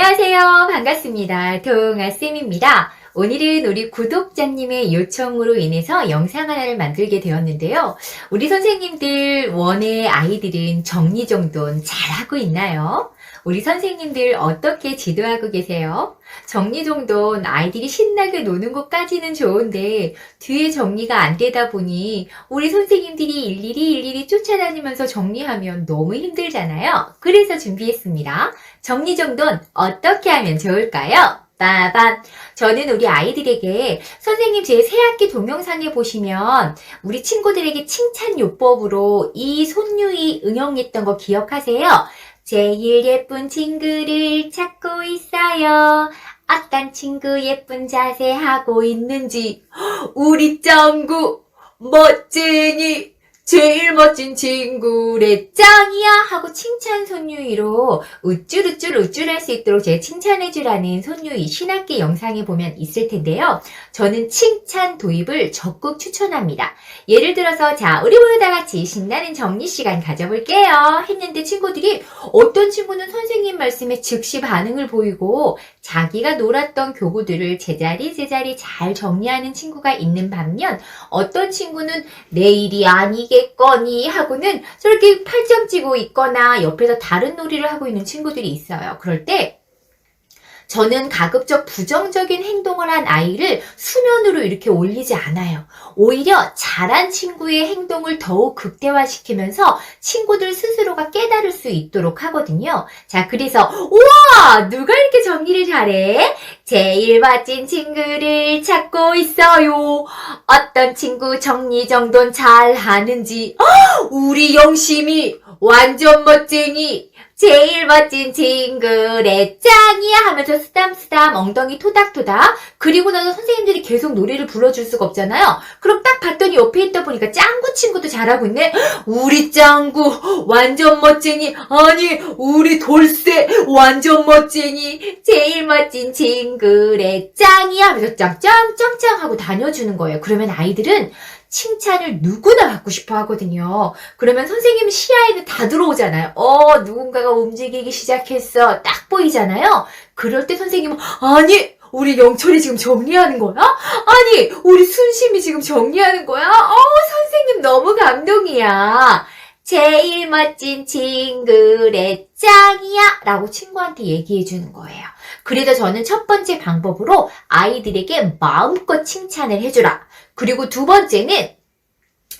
안녕하세요. 반갑습니다. 동아쌤입니다. 오늘은 우리 구독자님의 요청으로 인해서 영상 하나를 만들게 되었는데요. 우리 선생님들 원의 아이들은 정리정돈 잘하고 있나요? 우리 선생님들 어떻게 지도하고 계세요? 정리정돈 아이들이 신나게 노는 것까지는 좋은데 뒤에 정리가 안 되다 보니 우리 선생님들이 일일이 일일이 쫓아다니면서 정리하면 너무 힘들잖아요. 그래서 준비했습니다. 정리정돈 어떻게 하면 좋을까요? 빠밤. 저는 우리 아이들에게 선생님 제 새학기 동영상에 보시면 우리 친구들에게 칭찬 요법으로 이 손유이 응용했던 거 기억하세요? 제일 예쁜 친구를 찾고 있어요. 어떤 친구 예쁜 자세 하고 있는지 우리 짱구 멋쟁이 제일 멋진 친구래 짱이야 하고 칭찬 손유이로 우쭐우쭐 우쭐할 수 있도록 제 칭찬해주라는 손유이 신학기 영상에 보면 있을 텐데요. 저는 칭찬 도입을 적극 추천합니다. 예를 들어서 자 우리 모두 다 같이 신나는 정리 시간 가져볼게요 했는데 친구들이 어떤 친구는 선생님 말씀에 즉시 반응을 보이고 자기가 놀았던 교구들을 제자리 제자리 잘 정리하는 친구가 있는 반면 어떤 친구는 내일이 아니겠거니 하고는 저렇게 팔짱 찌고 있거나 옆에서 다른 놀이를 하고 있는 친구들이 있어요. 그럴 때 저는 가급적 부정적인 행동을 한 아이를 수면으로 이렇게 올리지 않아요. 오히려 잘한 친구의 행동을 더욱 극대화시키면서 친구들 스스로가 깨달을 수 있도록 하거든요. 자, 그래서, 우와! 누가 이렇게 정리를 잘해? 제일 멋진 친구를 찾고 있어요. 어떤 친구 정리정돈 잘 하는지. 헉! 우리 영심이 완전 멋쟁이. 제일 멋진 친구래 짱이야 하면서 쓰담쓰담 엉덩이 토닥토닥. 그리고 나서 선생님들이 계속 노래를 불러줄 수가 없잖아요. 그럼 딱 봤더니 옆에 있다 보니까 짱구 친구도 잘하고 있네. 우리 짱구 완전 멋쟁이. 아니 우리 돌쇠 완전 멋쟁이. 제일 멋진 친구래 짱이야 하면서 짱짱짱짱 하고 다녀주는 거예요. 그러면 아이들은 칭찬을 누구나 받고 싶어 하거든요. 그러면 선생님 시야에는 다 들어오잖아요. 어, 누군가가 움직이기 시작했어. 딱 보이잖아요. 그럴 때 선생님은, 아니, 우리 영철이 지금 정리하는 거야? 아니, 우리 순심이 지금 정리하는 거야? 어, 선생님 너무 감동이야. 제일 멋진 친구래 짱이야 라고 친구한테 얘기해 주는 거예요. 그래서 저는 첫 번째 방법으로 아이들에게 마음껏 칭찬을 해주라. 그리고 두 번째는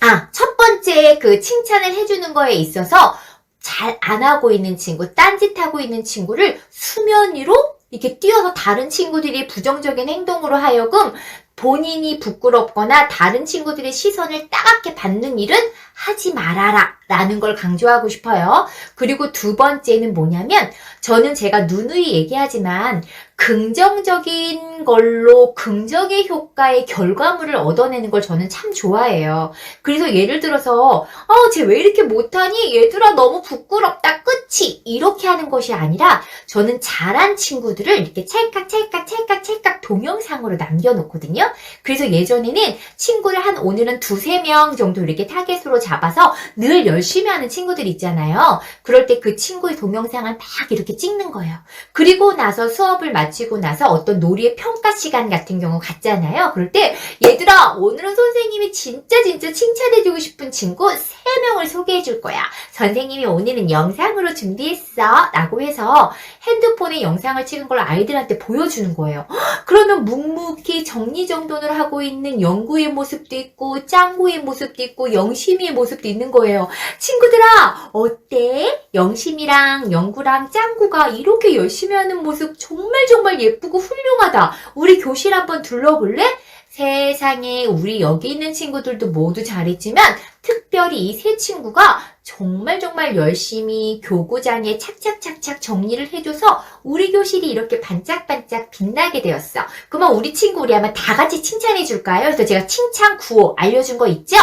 아, 첫 번째 그 칭찬을 해주는 거에 있어서 잘 안 하고 있는 친구, 딴짓하고 있는 친구를 수면 위로 이렇게 뛰어서 다른 친구들이 부정적인 행동으로 하여금 본인이 부끄럽거나 다른 친구들의 시선을 따갑게 받는 일은 하지 말아라 라는 걸 강조하고 싶어요. 그리고 두 번째는 뭐냐면 저는 제가 누누이 얘기하지만 긍정적인 걸로 긍정의 효과의 결과물을 얻어내는 걸 저는 참 좋아해요. 그래서 예를 들어서 어, 쟤 왜 이렇게 못하니? 얘들아 너무 부끄럽다. 끝이 이렇게 하는 것이 아니라 저는 잘한 친구들을 이렇게 찰칵 찰칵 찰칵 찰칵 동영상으로 남겨놓거든요. 그래서 예전에는 친구를 한 오늘은 두세 명 정도 이렇게 타겟으로 잡아서 늘 열심히 하는 친구들 있잖아요. 그럴 때 그 친구의 동영상을 막 이렇게 찍는 거예요. 그리고 나서 수업을 마치 고 나서 어떤 놀이의 평가 시간 같은 경우 갔잖아요. 그럴 때 얘들아 오늘은 선생님이 진짜 진짜 칭찬해주고 싶은 친구 세명을 소개해 줄 거야. 선생님이 오늘은 영상으로 준비했어. 라고 해서 핸드폰에 영상을 찍은 걸 아이들한테 보여주는 거예요. 헉, 그러면 묵묵히 정리정돈을 하고 있는 영구의 모습도 있고 짱구의 모습도 있고 영심이의 모습도 있는 거예요. 친구들아 어때? 영심이랑 영구랑 짱구가 이렇게 열심히 하는 모습 정말 정말 예쁘고 훌륭하다. 우리 교실 한번 둘러볼래? 세상에 우리 여기 있는 친구들도 모두 잘했지만 특별히 이 세 친구가 정말 정말 열심히 교구장에 착착착착 정리를 해줘서 우리 교실이 이렇게 반짝반짝 빛나게 되었어. 그러면 우리 친구 우리 한번 다 같이 칭찬해 줄까요? 그래서 제가 칭찬 구호 알려준 거 있죠?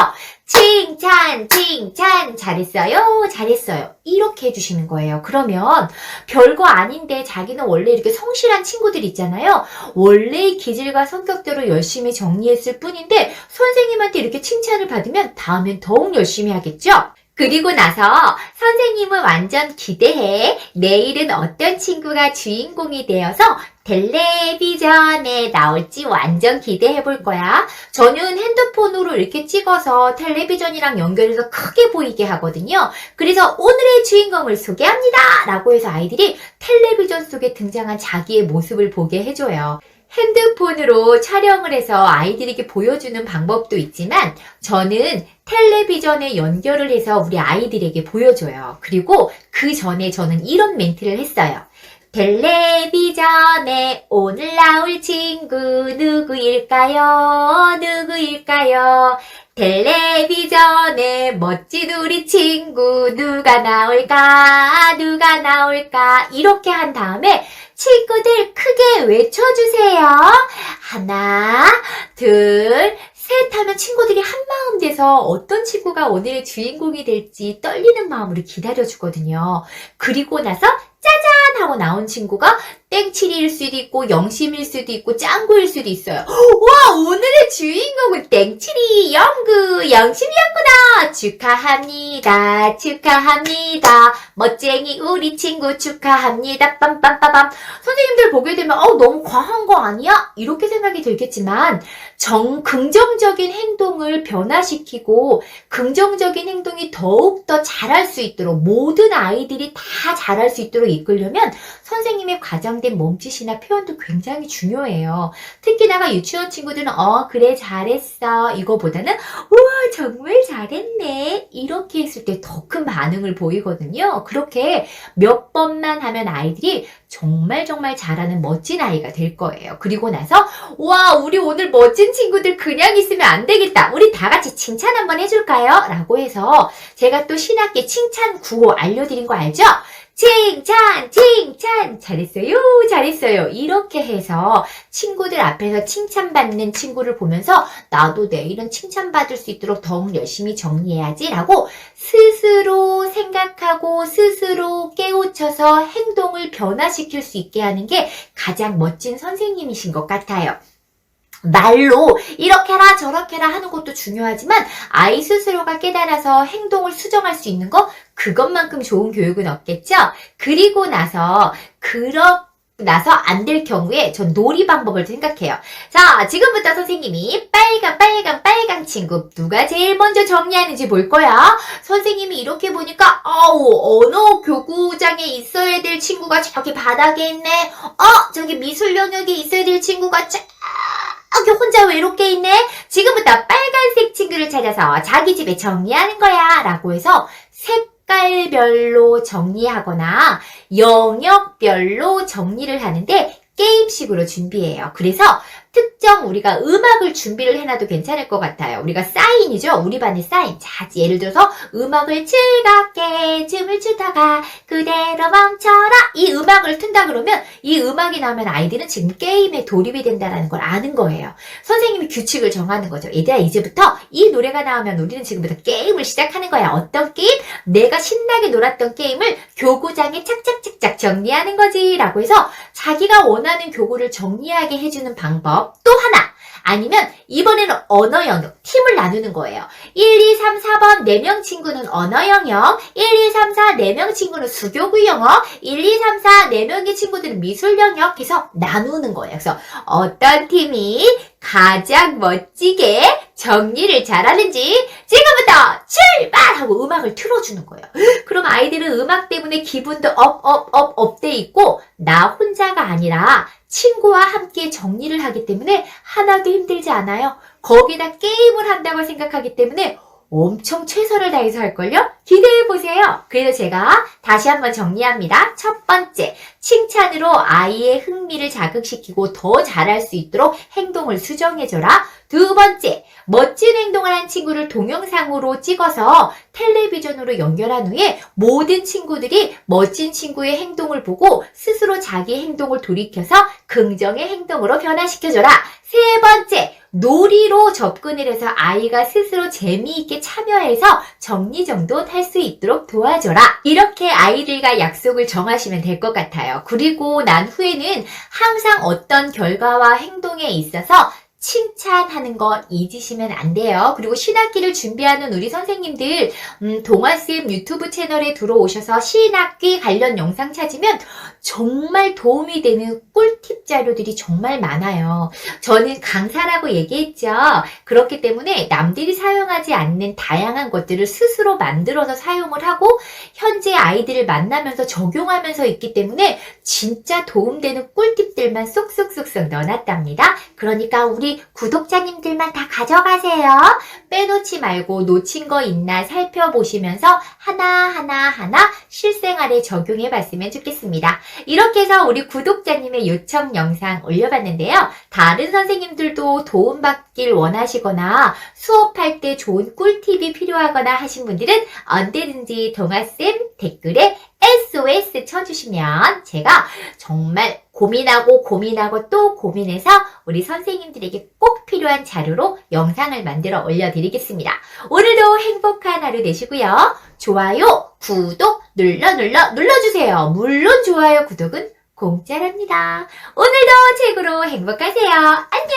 칭찬, 칭찬, 잘했어요, 잘했어요. 이렇게 해주시는 거예요. 그러면 별거 아닌데 자기는 원래 이렇게 성실한 친구들 있잖아요. 원래의 기질과 성격대로 열심히 정리했을 뿐인데 선생님한테 이렇게 칭찬을 받으면 다음엔 더욱 열심히 하겠죠? 그리고 나서 선생님은 완전 기대해. 내일은 어떤 친구가 주인공이 되어서 텔레비전에 나올지 완전 기대해 볼 거야. 저는 핸드폰으로 이렇게 찍어서 텔레비전이랑 연결해서 크게 보이게 하거든요. 그래서 오늘의 주인공을 소개합니다! 라고 해서 아이들이 텔레비전 속에 등장한 자기의 모습을 보게 해줘요. 핸드폰으로 촬영을 해서 아이들에게 보여주는 방법도 있지만 저는 텔레비전에 연결을 해서 우리 아이들에게 보여줘요. 그리고 그 전에 저는 이런 멘트를 했어요. 텔레비전에 오늘 나올 친구 누구일까요? 누구일까요? 텔레비전에 멋진 우리 친구 누가 나올까? 누가 나올까? 이렇게 한 다음에 친구들 크게 외쳐주세요. 하나, 둘, 셋 하면 친구들이 한 마음 돼서 어떤 친구가 오늘의 주인공이 될지 떨리는 마음으로 기다려주거든요. 그리고 나서 짜잔 하고 나온 친구가 땡칠일 수도 있고 영심일 수도 있고 짱구일 수도 있어요. 와 오늘의 주인공은 땡칠이 영구 영심이었구나. 축하합니다. 축하합니다. 멋쟁이 우리 친구 축하합니다. 빰빰빠밤. 선생님들 보게 되면 어 너무 과한 거 아니야? 이렇게 생각이 들겠지만 정 긍정적인 행동을 변화시키고 긍정적인 행동이 더욱더 잘할 수 있도록 모든 아이들이 다 잘할 수 있도록 이끌려면 선생님의 과장된 몸짓이나 표현도 굉장히 중요해요. 특히나가 유치원 친구들은 어 그래 잘했어 이거보다는 우와 정말 잘했네 이렇게 했을 때 더 큰 반응을 보이거든요. 그렇게 몇 번만 하면 아이들이 정말 정말 잘하는 멋진 아이가 될 거예요. 그리고 나서 와 우리 오늘 멋진 친구들 그냥 있으면 안 되겠다. 우리 다 같이 칭찬 한번 해줄까요? 라고 해서 제가 또 신학기 칭찬 구호 알려드린 거 알죠? 칭찬, 칭찬, 잘했어요, 잘했어요. 이렇게 해서 친구들 앞에서 칭찬받는 친구를 보면서 나도 내일은 칭찬받을 수 있도록 더욱 열심히 정리해야지 라고 스스로 생각하고 스스로 깨우쳐서 행동을 변화시킬 수 있게 하는 게 가장 멋진 선생님이신 것 같아요. 말로 이렇게 해라 저렇게 해라 하는 것도 중요하지만 아이 스스로가 깨달아서 행동을 수정할 수 있는 거 그것만큼 좋은 교육은 없겠죠? 그리고 나서 그렇 나서 안 될 경우에 전 놀이 방법을 생각해요. 자, 지금부터 선생님이 빨강, 빨강, 빨강 친구 누가 제일 먼저 정리하는지 볼 거야. 선생님이 이렇게 보니까 어우, 언어 교구장에 있어야 될 친구가 저기 바닥에 있네. 어, 저기 미술 영역에 있어야 될 친구가 저기 혼자 외롭게 있네. 지금부터 빨간색 친구를 찾아서 자기 집에 정리하는 거야. 라고 해서 색깔별로 정리하거나 영역별로 정리를 하는데 게임식으로 준비해요. 그래서 특정 우리가 음악을 준비를 해놔도 괜찮을 것 같아요. 우리가 사인이죠? 우리 반의 사인. 자, 예를 들어서 음악을 즐겁게 춤을 추다가 그대로 멈춰라. 이 음악을 튼다 그러면 이 음악이 나오면 아이들은 지금 게임에 돌입이 된다는 걸 아는 거예요. 선생님이 규칙을 정하는 거죠. 얘들아, 이제부터 이 노래가 나오면 우리는 지금부터 게임을 시작하는 거야. 어떤 게임? 내가 신나게 놀았던 게임을 교구장에 착착착착 정리하는 거지. 라고 해서 자기가 원하는 교구를 정리하게 해주는 방법. 또 하나. 아니면 이번에는 언어 영역, 팀을 나누는 거예요. 1, 2, 3, 4번 4명 친구는 언어 영역, 1, 2, 3, 4 4명 친구는 수교구 영역, 1, 2, 3, 4 4명의 친구들은 미술 영역 해서 나누는 거예요. 그래서 어떤 팀이 가장 멋지게 정리를 잘하는지 지금부터 출발 하고 음악을 틀어주는 거예요. 그럼 아이들은 음악 때문에 기분도 업, 업, 업, 업돼 있고 나 혼자가 아니라 친구와 함께 정리를 하기 때문에 하나도 힘들지 않아요. 거기다 게임을 한다고 생각하기 때문에 엄청 최선을 다해서 할걸요? 기대해 보세요. 그래서 제가 다시 한번 정리합니다. 첫 번째, 칭찬으로 아이의 흥미를 자극시키고 더 잘할 수 있도록 행동을 수정해줘라. 두 번째, 멋진 행동을 한 친구를 동영상으로 찍어서 텔레비전으로 연결한 후에 모든 친구들이 멋진 친구의 행동을 보고 스스로 자기 행동을 돌이켜서 긍정의 행동으로 변화시켜줘라. 세 번째, 놀이로 접근을 해서 아이가 스스로 재미있게 참여해서 정리정돈 할 수 있도록 도와줘라. 이렇게 아이들과 약속을 정하시면 될 것 같아요. 그리고 난 후에는 항상 어떤 결과와 행동에 있어서 칭찬하는 거 잊으시면 안 돼요. 그리고 신학기를 준비하는 우리 선생님들, 음, 동아쌤 유튜브 채널에 들어오셔서 신학기 관련 영상 찾으면 정말 도움이 되는 꿀팁 자료들이 정말 많아요. 저는 강사라고 얘기했죠. 그렇기 때문에 남들이 사용하지 않는 다양한 것들을 스스로 만들어서 사용을 하고 현재 아이들을 만나면서 적용하면서 있기 때문에 진짜 도움되는 꿀팁 들만 쏙쏙쏙쏙 넣어놨답니다. 그러니까 우리 구독자님들만 다 가져가세요. 빼놓지 말고 놓친 거 있나 살펴보시면서 하나하나 하나 실생활에 적용해 봤으면 좋겠습니다. 이렇게 해서 우리 구독자님의 요청 영상 올려봤는데요. 다른 선생님들도 도움받길 원하시거나 수업할 때 좋은 꿀팁 이 필요하거나 하신 분들은 언제든지 동아쌤 댓글에 SOS 쳐주시면 제가 정말 고민하고 고민하고 또 고민해서 우리 선생님들에게 꼭 필요한 자료로 영상을 만들어 올려드리겠습니다. 오늘도 행복한 하루 되시고요. 좋아요, 구독 눌러 눌러 눌러주세요. 물론 좋아요, 구독은 공짜랍니다. 오늘도 최고로 행복하세요. 안녕!